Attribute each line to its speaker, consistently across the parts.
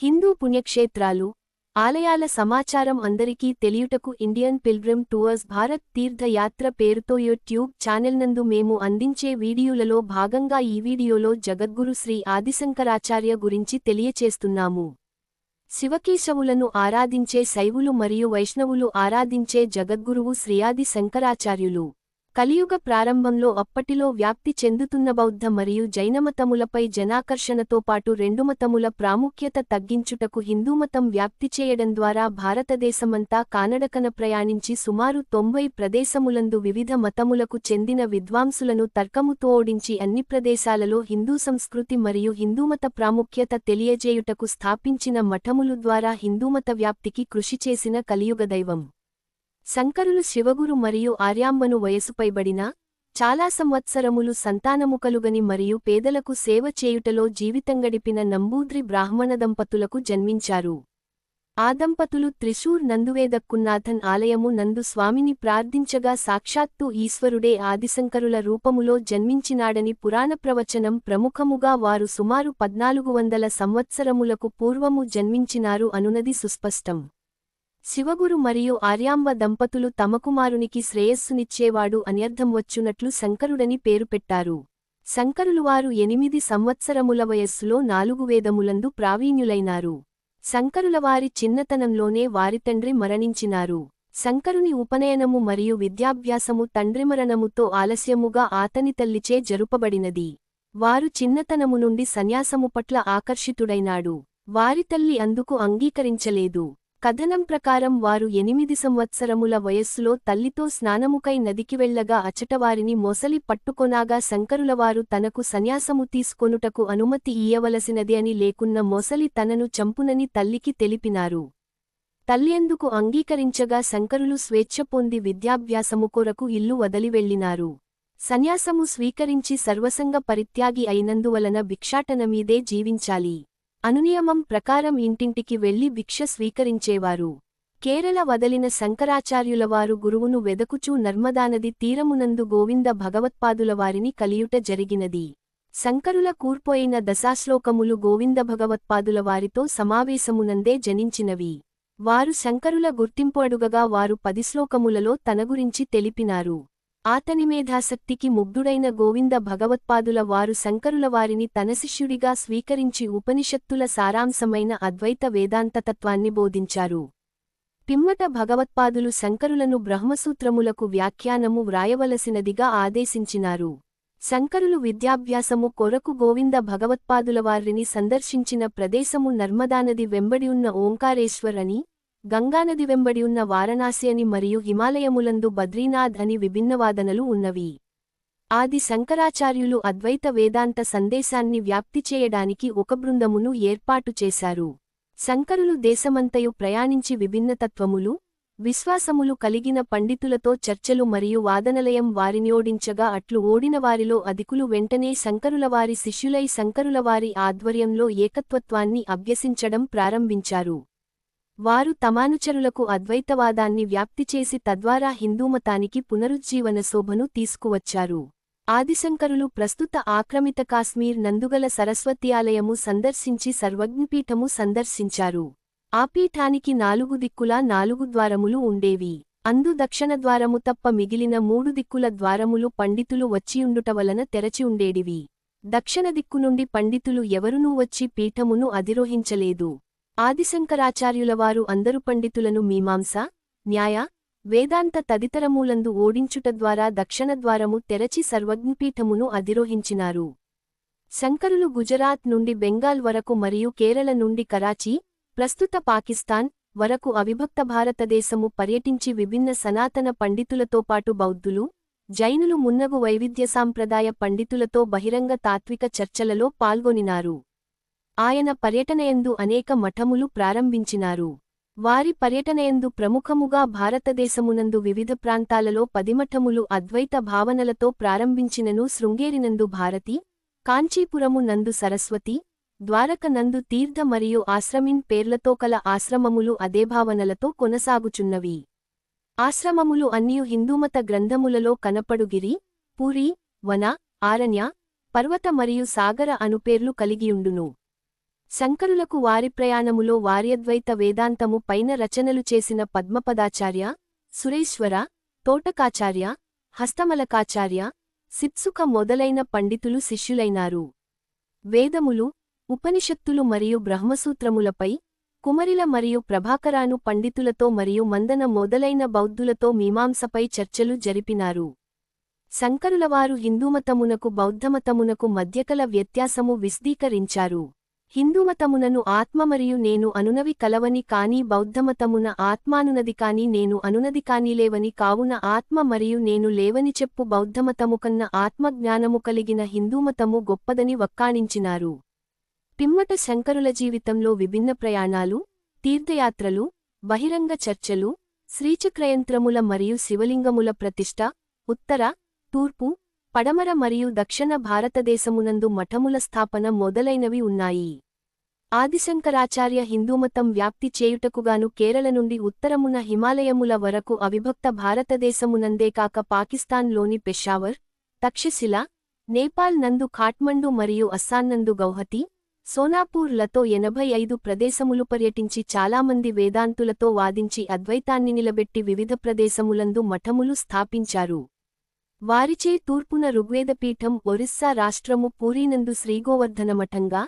Speaker 1: హిందూ పుణ్యక్షేత్రాలు ఆలయాల సమాచారం అందరికీ తెలియుటకు Indian pilgrim tours Bharat Tirthayatra పేరుతో యూట్యూబ్ ఛానల్ నందు మేము అందించే వీడియోలలో భాగంగా ఈ వీడియోలో జగద్గురు శ్రీ ఆదిశంకరాచార్య గురించి తెలియచేస్తున్నాము. శివకేశవులను ఆరాధించే శైవులు మరియు వైష్ణవులు ఆరాధించే జగద్గురువు శ్రీయాది శంకరాచార్యులు కలియుగ ప్రారంభంలో అప్పటిలో వ్యాప్తి చెందుతున్న బౌద్ధ మరియు జైనమతములపై జనాకర్షణతో పాటు రెండుమతముల ప్రాముఖ్యత తగ్గించుటకు హిందూమతం వ్యాప్తి చేయడం ద్వారా భారతదేశమంతా కానడకన ప్రయాణించి సుమారు తొంభై ప్రదేశములందు వివిధ మతములకు చెందిన విద్వాంసులను తర్కముతో ఓడించి అన్ని ప్రదేశాలలో హిందూ సంస్కృతి మరియు హిందూమత ప్రాముఖ్యత తెలియజేయుటకు స్థాపించిన మఠములు ద్వారా హిందూమత వ్యాప్తికి కృషి చేసిన కలియుగ దైవం. శంకరులు శివగురు మరియు ఆర్యాంబను వయసుపైబడిన చాలా సంవత్సరములు సంతానము కలుగని మరియు పేదలకు సేవ చేయుటలో జీవితంగడిపిన నంబూద్రి బ్రాహ్మణ దంపతులకు జన్మించారు. ఆ దంపతులు త్రిశూర్ నందువేదక్కున్నాథన్ ఆలయము నందు స్వామిని ప్రార్థించగా సాక్షాత్తు ఈశ్వరుడే ఆదిశంకరుల రూపములో జన్మించినాడని పురాణ ప్రవచనం ప్రముఖముగా వారు సుమారు పద్నాలుగు వందల సంవత్సరములకు పూర్వము జన్మించినారు అనునది సుస్పష్టం. శివగురు మరియు ఆర్యాంబ దంపతులు తమ కుమారునికి శ్రేయస్సునిచ్చేవాడు అన్యర్థం వచ్చునట్లు శంకరుడని పేరు పెట్టారు. శంకరులువారు ఎనిమిది సంవత్సరముల వయస్సులో నాలుగు వేదములందు ప్రావీణ్యులైనారు. శంకరులవారి చిన్నతనంలోనే వారి తండ్రి మరణించినారు. శంకరుని ఉపనయనము మరియు విద్యాభ్యాసము తండ్రిమరణముతో ఆలస్యముగా ఆతని తల్లిచే జరుపబడినది. వారు చిన్నతనము నుండి సన్యాసము పట్ల ఆకర్షితుడైనాడు. వారి తల్లి అందుకు అంగీకరించలేదు. కథనం ప్రకారం వారు ఎనిమిది సంవత్సరముల వయస్సులో తల్లితో స్నానముకై నదికి వెళ్ళగా అచటవారిని మొసలి పట్టుకొనాగా శంకరులవారు తనకు సన్యాసము తీసుకొనుటకు అనుమతి ఇయ్యవలసినది అని లేకున్న మొసలి తనను చంపునని తల్లికి తెలిపినారు. తల్లియందుకు అంగీకరించగా శంకరులు స్వేచ్ఛ పొంది విద్యాభ్యాసము కొరకు ఇల్లు వదలి వెళ్ళినారు సన్యాసము స్వీకరించి సర్వసంగ పరిత్యాగి అయినందువలన భిక్షాటనమీదే జీవించాలి. అనునియమం ప్రకారం ఇంటింటికి వెళ్ళి భిక్ష స్వీకరించేవారు. కేరళ వదలిన శంకరాచార్యులవారు గురువును వెదకుచూ నర్మదానది తీరమునందు గోవింద భగవత్పాదులవారిని కలియుట జరిగినది. శంకరుల కూర్పోయిన దశాశ్లోకములు గోవింద భగవత్పాదులవారితో సమావేశమునందే జనించినవి. వారు శంకరుల గుర్తింపు అడుగగా వారు పది శ్లోకములలో తన గురించి తెలిపినారు. ఆతని మేధాశక్తికి ముగ్ధుడైన గోవింద భగవత్పాదుల వారు శంకరుల వారిని తన శిష్యుడిగా స్వీకరించి ఉపనిషత్తుల సారాంశమైన అద్వైత వేదాంతతత్వాన్ని బోధించారు. పిమ్మట భగవత్పాదులు శంకరులను బ్రహ్మసూత్రములకు వ్యాఖ్యానము వ్రాయవలసినదిగా ఆదేశించినారు. శంకరులు విద్యాభ్యాసము కొరకు గోవింద భగవత్పాదుల వారిని సందర్శించిన ప్రదేశము నర్మదానది వెంబడియున్న ఓంకారేశ్వర్ అని గంగానది వెంబడి ఉన్న వారణాసి అని మరియు హిమాలయములందు బద్రీనాథ్ అని విభిన్నవాదనలు ఉన్నవి. ఆది శంకరాచార్యులు అద్వైత వేదాంత సందేశాన్ని వ్యాప్తి చేయడానికి ఒక బృందమును ఏర్పాటు చేశారు. శంకరులు దేశమంతయు ప్రయాణించి విభిన్నతత్వములు విశ్వాసములు కలిగిన పండితులతో చర్చలు మరియు వాదనలయం వారిని ఓడించగా అట్లు ఓడిన వారిలో అధికులు వెంటనే శంకరులవారి శిష్యులై శంకరులవారి ఆధ్వర్యంలో ఏకత్వత్వాన్ని అభ్యసించడం ప్రారంభించారు. వారు తమానుచరులకు అద్వైతవాదాన్ని వ్యాప్తి చేసి తద్వారా హిందూమతానికి పునరుజ్జీవన శోభను తీసుకువచ్చారు. ఆదిశంకరులు ప్రస్తుత ఆక్రమిత కాశ్మీర్ నందుగల సరస్వతి ఆలయము సందర్శించి సర్వజ్ఞపీఠము సందర్శించారు. ఆ పీఠానికి నాలుగు దిక్కులా నాలుగు ద్వారములు ఉండేవి. అందు దక్షిణ ద్వారము తప్ప మిగిలిన మూడు దిక్కుల ద్వారములు పండితులు వచ్చియుండుట వలన తెరచి ఉండేడివి. దక్షిణ దిక్కు నుండి పండితులు ఎవరునూ వచ్చి పీఠమును అధిరోహించలేదు. ఆదిశంకరాచార్యులవారు అందరు పండితులను మీమాంస న్యాయ వేదాంత తదితరమూలందు ఓడించుట ద్వారా దక్షిణద్వారము తెరచి సర్వజ్ఞపీఠమును అధిరోహించినారు. శంకరులు గుజరాత్ నుండి బెంగాల్ వరకు మరియు కేరళ నుండి కరాచీ ప్రస్తుత పాకిస్తాన్ వరకు అవిభక్త భారతదేశము పర్యటించి విభిన్న సనాతన పండితులతో పాటు బౌద్ధులు జైనులు మున్నగు వైవిధ్య సాంప్రదాయ పండితులతో బహిరంగ తాత్విక చర్చలలో పాల్గొనినారు. ఆయన పర్యటనయందు అనేక మఠములు ప్రారంభించినారు. వారి పర్యటనయందు ప్రముఖముగా భారతదేశమునందు వివిధ ప్రాంతాలలో పదిమఠములు అద్వైత భావనలతో ప్రారంభించినను శృంగేరినందు భారతి కాంచీపురము నందు సరస్వతి ద్వారక నందు తీర్థ మరియు ఆశ్రమిన్ పేర్లతో కల ఆశ్రమములు అదే భావనలతో కొనసాగుచున్నవి. ఆశ్రమములు అన్నియు హిందూమత గ్రంథములలో కనపడుగిరి పూరి వన ఆరణ్య పర్వత మరియు సాగర అనుపేర్లు కలిగియుండును. శంకరులకు వారి ప్రయాణములో వార్యద్వైత వేదాంతము పైన రచనలు చేసిన పద్మపదాచార్య సురేశ్వర తోటకాచార్య హస్తమలకాచార్య సిప్సుక మొదలైన పండితులు శిష్యులైనారు. వేదములు ఉపనిషత్తులు మరియు బ్రహ్మసూత్రములపై కుమరిల మరియు ప్రభాకరాను పండితులతో మరియు మందన మొదలైన బౌద్ధులతో మీమాంసపై చర్చలు జరిపినారు. శంకరులవారు హిందూమతమునకు బౌద్ధమతమునకు మధ్యకల వ్యత్యాసము విశదీకరించారు. హిందూమతమునను ఆత్మ మరియు నేను అనునవి కలవని కాని బౌద్ధమతమున ఆత్మానునది కాని నేను అనునది కాని లేవని కావున ఆత్మ మరియు నేను లేవని చెప్పు బౌద్ధమతము కన్న ఆత్మజ్ఞానము కలిగిన హిందూమతము గొప్పదని వక్కాణించినారు. పిమ్మట శంకరుల జీవితంలో విభిన్న ప్రయాణాలు తీర్థయాత్రలు బహిరంగ చర్చలు శ్రీచక్రయంత్రముల మరియు శివలింగముల ప్రతిష్ఠ ఉత్తర తూర్పు పడమర మరియు దక్షిణ భారతదేశమునందు మఠముల స్థాపన మొదలైనవి ఉన్నాయి. ఆదిశంకరాచార్య హిందూమతం వ్యాప్తి చేయుటకుగాను కేరళ నుండి ఉత్తరమున హిమాలయముల వరకు అవిభక్త భారతదేశమునందే కాక పాకిస్తాన్లోని పెషావర్ తక్షశిల నేపాల్ నందు ఖాట్మండు మరియు అస్సాన్నందు గౌహతి సోనాపూర్లతో ఎనభై ఐదు ప్రదేశములు పర్యటించి చాలామంది వేదాంతులతో వాదించి అద్వైతాన్ని నిలబెట్టి వివిధ ప్రదేశములందు మఠములు స్థాపించారు. వారిచే తూర్పున ఋగ్వేదపీఠం ఒరిస్సా రాష్ట్రము పూరీనందు శ్రీగోవర్ధనమఠంగా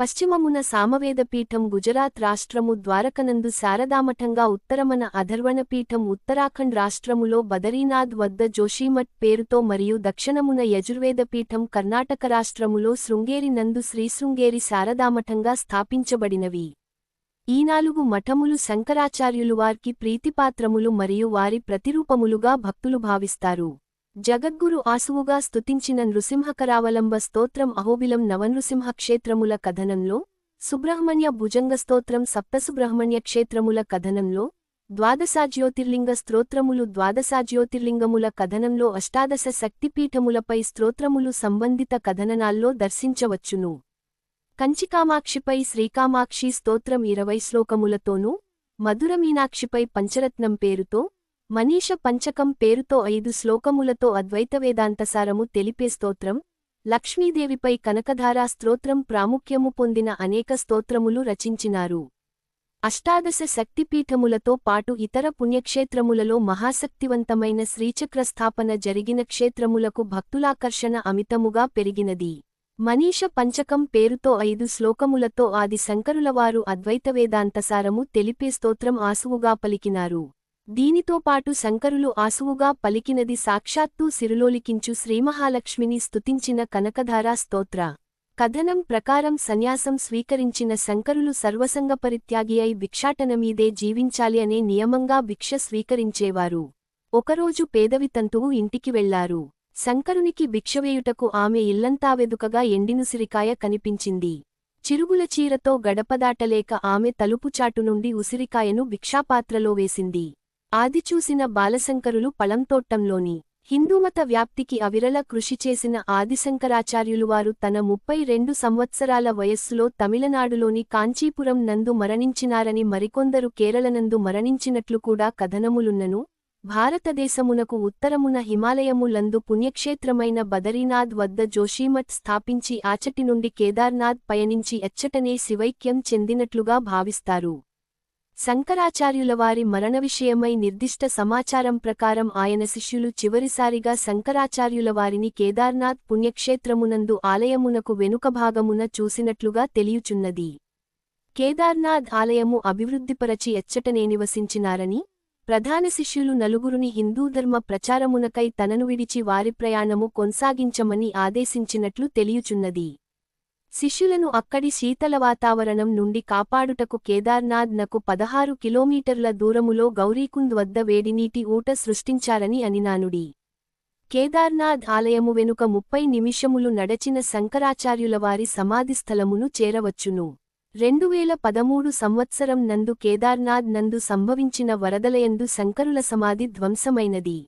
Speaker 1: పశ్చిమమున సామవేదపీఠం గుజరాత్ రాష్ట్రము ద్వారకనందు శారదామఠంగా ఉత్తరమన అధర్వణపీఠం ఉత్తరాఖండ్ రాష్ట్రములో బదరీనాథ్ వద్ద జోషీమఠ్ పేరుతో మరియు దక్షిణమున యజుర్వేదపీఠం కర్ణాటక రాష్ట్రములో శృంగేరి నందు శ్రీశృంగేరి శారదామఠంగా స్థాపించబడినవి. ఈ నాలుగు మఠములు శంకరాచార్యులు వారికి ప్రీతిపాత్రములు మరియు వారి ప్రతిరూపములుగా భక్తులు భావిస్తారు. జగద్గురు ఆసువుగా స్తుతించిన నృసింహకరావలంబ స్తోత్రం అహోబిలం నవనృసింహ క్షేత్రముల కథనంలో సుబ్రహ్మణ్య భుజంగ స్తోత్రం సప్తసుబ్రహ్మణ్య క్షేత్రముల కథనంలో ద్వాదశాజ్యోతిర్లింగ స్తోత్రములు ద్వాదశాజ్యోతిర్లింగముల కథనంలో అష్టాదశ శక్తిపీఠములపై స్తోత్రములు సంబంధిత కథననాల్లో దర్శించవచ్చును. కంచికామాక్షిపై శ్రీకామాక్షి స్తోత్రం ఇరవై శ్లోకములతోనూ మధురమీనాక్షిపై పంచరత్నం పేరుతో మనీష పంచకం పేరుతో ఐదు శ్లోకములతో అద్వైతవేదాంతసారము తెలిపే స్తోత్రం లక్ష్మీదేవిపై కనకధారా స్తోత్రం ప్రాముఖ్యము పొందిన అనేక స్తోత్రములు రచించినారు. అష్టాదశ శక్తిపీఠములతో పాటు ఇతర పుణ్యక్షేత్రములలో మహాశక్తివంతమైన శ్రీచక్రస్థాపన జరిగిన క్షేత్రములకు భక్తులాకర్షణ అమితముగా పెరిగినది. మనీష పంచకం పేరుతో ఐదు శ్లోకములతో ఆది శంకరులవారు అద్వైతవేదాంతసారము తెలిపే స్తోత్రం ఆసువుగా పలికినారు. దీనితో పాటు శంకరులు ఆసువుగా పలికినది సాక్షాత్తూ సిరులోలికించు శ్రీమహాలక్ష్మిని స్తుతించిన కనకధారా స్తోత్ర. కథనం ప్రకారం సన్యాసం స్వీకరించిన శంకరులు సర్వసంగ పరిత్యాగి అయి భిక్షాటనమీదే జీవించాలి అనే నియమంగా భిక్ష స్వీకరించేవారు. ఒకరోజు పేదవితంతువు ఇంటికి వెళ్ళారు. శంకరునికి భిక్షవేయుటకు ఆమె ఇల్లంతా వెదుకగా ఎండినుసిరికాయ కనిపించింది. చిరుగుల చీరతో గడపదాటలేక ఆమె తలుపుచాటు నుండి ఉసిరికాయను భిక్షాపాత్రలో వేసింది. ఆదిచూసిన బాలశంకరులు పళంతోట్టంలోని హిందూమత వ్యాప్తికి అవిరల కృషి చేసిన ఆదిశంకరాచార్యులువారు తన ముప్పై రెండు సంవత్సరాల వయస్సులో తమిళనాడులోని కాంచీపురం నందు మరణించినారని మరికొందరు కేరళనందు మరణించినట్లు కూడా కథనములున్నను. భారతదేశమునకు ఉత్తరమున హిమాలయములందు పుణ్యక్షేత్రమైన బదరీనాథ్ వద్ద జోషీమఠ్ స్థాపించి ఆచటి నుండి కేదార్నాథ్ పయనించి ఎచ్చటనే శివైక్యం చెందినట్లుగా భావిస్తారు. శంకరాచార్యులవారి మరణ విషయమై నిర్దిష్ట సమాచారం ప్రకారం ఆయన శిష్యులు చివరిసారిగా శంకరాచార్యులవారిని కేదార్నాథ్ పుణ్యక్షేత్రమునందు ఆలయమునకు వెనుక భాగమున చూసినట్లుగా తెలియుచున్నది. కేదార్నాథ్ ఆలయము అభివృద్ధిపరచి ఎచ్చటనే నివసించినారని ప్రధాన శిష్యులు నలుగురుని హిందూధర్మ ప్రచారమునకై తనను విడిచి వారి ప్రయాణము కొనసాగించమని ఆదేశించినట్లు తెలియుచున్నది. శిష్యులను అక్కడి శీతల వాతావరణం నుండి కాపాడుటకు కేదార్నాథ్ నకు పదహారు కిలోమీటర్ల దూరములో గౌరీకుంద్ వద్ద వేడినీటి ఊట సృష్టించారని అనినానుడి. కేదార్నాథ్ ఆలయము వెనుక ముప్పై నిమిషములు నడచిన శంకరాచార్యులవారి సమాధిస్థలమును చేరవచ్చును. రెండువేల పదమూడు సంవత్సరం నందు కేదార్నాథ్ నందు సంభవించిన వరదలయందు శంకరుల సమాధి ధ్వంసమైనది.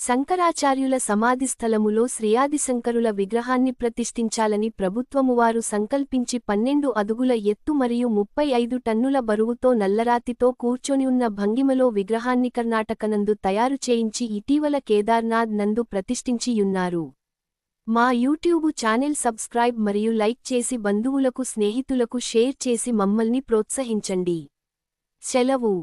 Speaker 1: శంకరాచార్యుల సమాధిస్థలములో శ్రీయాదిశంకరుల విగ్రహాన్ని ప్రతిష్ఠించాలని ప్రభుత్వమువారు సంకల్పించి పన్నెండు అదుగుల ఎత్తు మరియు ముప్పై ఐదు టన్నుల బరువుతో నల్లరాతితో కూర్చొని ఉన్న భంగిమలో విగ్రహాన్ని కర్ణాటకనందు తయారు చేయించి ఇటీవల కేదార్నాథ్ నందు ప్రతిష్ఠించియున్నారు. మా యూట్యూబు ఛానల్ సబ్స్క్రైబ్ మరియు లైక్ చేసి బంధువులకు స్నేహితులకు షేర్ చేసి మమ్మల్ని ప్రోత్సహించండి. సెలవు.